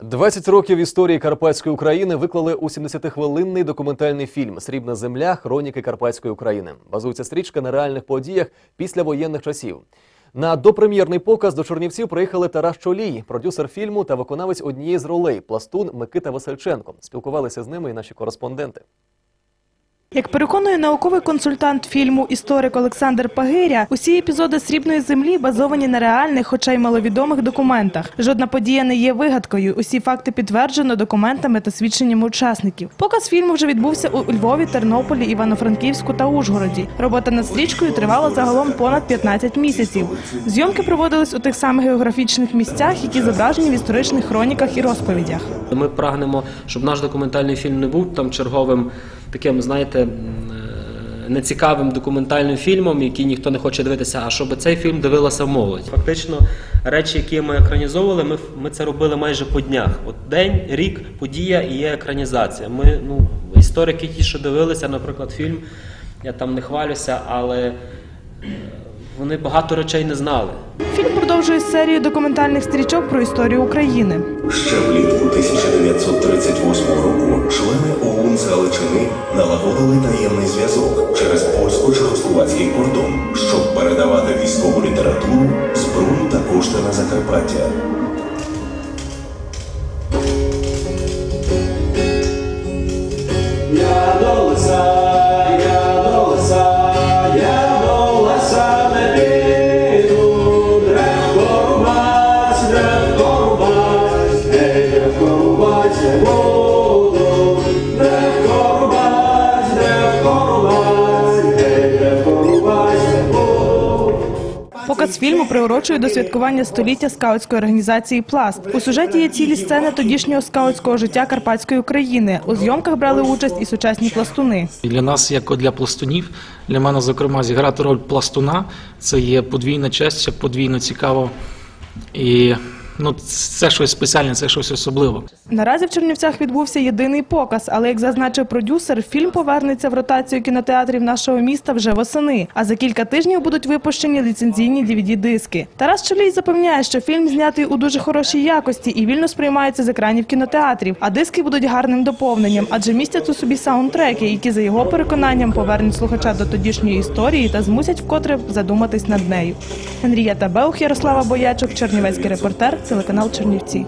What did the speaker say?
20 років історії Карпатської України виклали у 70-хвилинний документальний фільм Срібна земля. Хроніки Карпатської України. Базується стрічка на реальних подіях післявоєнних часів. На допрем'єрний показ до Чернівців приїхали Тарас Чолій, продюсер фільму та виконавець однієї з ролей пластун Микита Васильченко. Спілкувалися з ними і наші кореспонденти. Як переконує науковий консультант фільму історик Олександр Пагиря, усі епізоди срібної землі базовані на реальних, хоча й маловідомих документах. Жодна подія не є вигадкою. Усі факти підтверджено документами та свідченнями учасників. Показ фільму вже відбувся у Львові, Тернополі, Івано-Франківську та Ужгороді. Робота над стрічкою тривала загалом понад 15 місяців. Зйомки проводились у тих самих географічних місцях, які зображені в історичних хроніках і розповідях. Ми прагнемо, щоб наш документальний фільм не був там черговим таким, знаєте, е, нецікавим документальним фільмом, який ніхто не хоче дивитися, а щоб цей фільм дивилася молодь. Фактично, речі, які ми екранізовували, ми, ми це робили майже по днях. От день, рік, подія і є екранізація. Ми, ну, історики, ті, що дивилися, наприклад, фільм, я там не хвалюся, але е, вони багато речей не знали. Фільм продовжує серію документальних стрічок про історію України. Ще влітку 1938 польсько-чехословацький кордон, щоб передавати військову літературу, зброю та кошти на Закарпаття. Я Фільму приурочує до святкування століття скаутської організації Пласт. У сюжеті є цілі сцени тодішнього скаутського життя Карпатської України. У зйомках брали участь і сучасні пластуни. Для нас, як для пластунів, для мене, зокрема, зіграти роль пластуна це є подвійна честь, подвійно цікаво. І ну, це щось спеціальне, це щось особливе. Наразі в Чернівцях відбувся єдиний показ, але як зазначив продюсер, фільм повернеться в ротацію кінотеатрів нашого міста вже восени. А за кілька тижнів будуть випущені ліцензійні DVD-диски. Тарас Чолій запевняє, що фільм знятий у дуже хорошій якості і вільно сприймається з екранів кінотеатрів. А диски будуть гарним доповненням, адже містять у собі саундтреки, які за його переконанням повернуть слухача до тодішньої історії та змусять вкотре задуматись над нею. Henrietta Беух, Ярослава Боячук, Чернівецький репортер, телеканал Чернівці.